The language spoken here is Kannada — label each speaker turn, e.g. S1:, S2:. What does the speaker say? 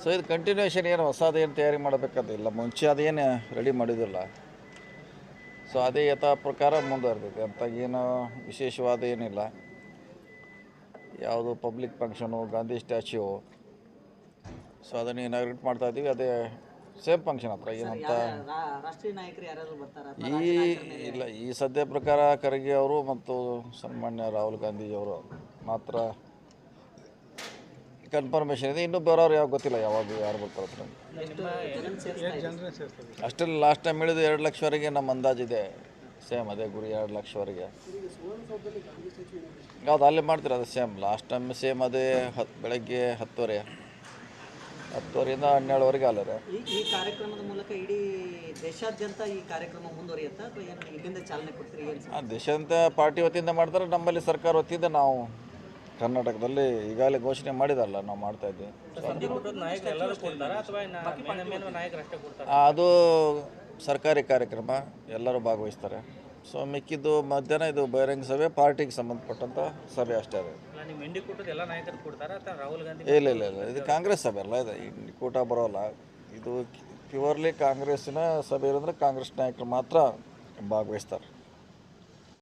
S1: ಸೊ ಇದು ಕಂಟಿನ್ಯೂಷನ್ ಏನು ಹೊಸದೇನು ತಯಾರಿ ಮಾಡಬೇಕಾದಿಲ್ಲ ಮುಂಚೆ ಅದೇನು ರೆಡಿ ಮಾಡಿದಿಲ್ಲ ಸೊ ಅದೇ ಯಥಾ ಪ್ರಕಾರ ಮುಂದುವರೆದೈತೆ ಅಂತ ಏನು ವಿಶೇಷವಾದ ಏನಿಲ್ಲ. ಯಾವುದು public function Gandhi statue so ಅದನ್ನು ಇನಾಗ್ರೇಟ್ ಮಾಡ್ತಾ ಇದ್ದೀವಿ. ಅದೇ ಸೇಮ್ ಫಂಕ್ಷನ್ ಹತ್ರ ಏನಂತ?
S2: ರಾಷ್ಟ್ರೀಯ ನಾಯಕರು ಯಾರಾದ್ರೂ ಬರ್ತಾರ?
S1: ಈ ಇಲ್ಲ ಈ ಸದ್ಯ ಪ್ರಕಾರ ಖರ್ಗೆ ಅವರು ಮತ್ತು ಸನ್ಮಾನ್ಯ ರಾಹುಲ್ ಗಾಂಧೀಜಿಯವರು ಮಾತ್ರ ಕನ್ಫರ್ಮೇಷನ್ ಇದೆ. ಇನ್ನೂ ಬೇರೆಯವ್ರು ಯಾವ ಗೊತ್ತಿಲ್ಲ ಯಾವಾಗ ಯಾರು ಬರ್ತಾರೆ ಹತ್ರ ಅಷ್ಟೆಲ್ಲ ಲಾಸ್ಟ್ ಟೈಮ್ ಹೇಳಿದ್ದು ಎರಡು ಲಕ್ಷವರೆಗೆ ನಮ್ಮ ಅಂದಾಜಿದೆ ಸೇಮ್ ಅದೇ ಗುರಿ ಎರಡು ಲಕ್ಷವರೆಗೆ ಯಾವ್ದು ಅಲ್ಲೇ ಮಾಡ್ತೀರ ಅದು ಸೇಮ್ ಲಾಸ್ಟ್ ಟೈಮ್ ಸೇಮ್ ಅದೇ ಹತ್ತು ಬೆಳಗ್ಗೆ ಹತ್ತುವರೆ. ಹತ್ತುವರೆಯಿಂದ ಹನ್ನೆರಡುವರೆಗೆ ಅಲ್ಲರೆ.
S2: ಈ ಈ ಕಾರ್ಯಕ್ರಮದ ಮೂಲಕ ಇಡೀ ದೇಶಾದ್ಯಂತ ಈ ಕಾರ್ಯಕ್ರಮ ಮುಂದುವರಿಯುತ್ತಾ ಅಥವಾ ಏನು ಇಲ್ಲಿಂದ ಚಾಲನೆ ಕೊಡ್ತೀರಿ ಏನು
S1: ದೇಶಾದ್ಯಂತ ಪಾರ್ಟಿ ವತಿಯಿಂದ ಮಾಡ್ತಾರೆ ನಮ್ಮಲ್ಲಿ ಸರ್ಕಾರ ವತಿಯಿಂದ ನಾವು ಕರ್ನಾಟಕದಲ್ಲಿ ಈಗಾಗಲೇ ಘೋಷಣೆ ಮಾಡಿದಲ್ಲ ನಾವು ಮಾಡ್ತಾ ಇದ್ವಿ ಆ, ಅದು ಸರ್ಕಾರಿ ಕಾರ್ಯಕ್ರಮ ಎಲ್ಲರೂ ಭಾಗವಹಿಸ್ತಾರೆ. ಸೊ ಮಿಕ್ಕಿದ್ದು ಮಧ್ಯಾಹ್ನ ಇದು ಬಹಿರಂಗ ಸಭೆ ಪಾರ್ಟಿಗೆ ಸಂಬಂಧಪಟ್ಟಂಥ ಸಭೆ ಅಷ್ಟೇ ಅದು. ಇಲ್ಲ ಇಲ್ಲ ಇಲ್ಲ ಇದು ಕಾಂಗ್ರೆಸ್ ಸಭೆ ಅಲ್ಲ ಇದು ಕೂಟ ಬರೋಲ್ಲ. ಇದು ಪ್ಯೂರ್ಲಿ ಕಾಂಗ್ರೆಸ್ಸಿನ ಸಭೆ ಇರೋದ್ರೆ ಕಾಂಗ್ರೆಸ್ ನಾಯಕರು ಮಾತ್ರ ಭಾಗವಹಿಸ್ತಾರೆ.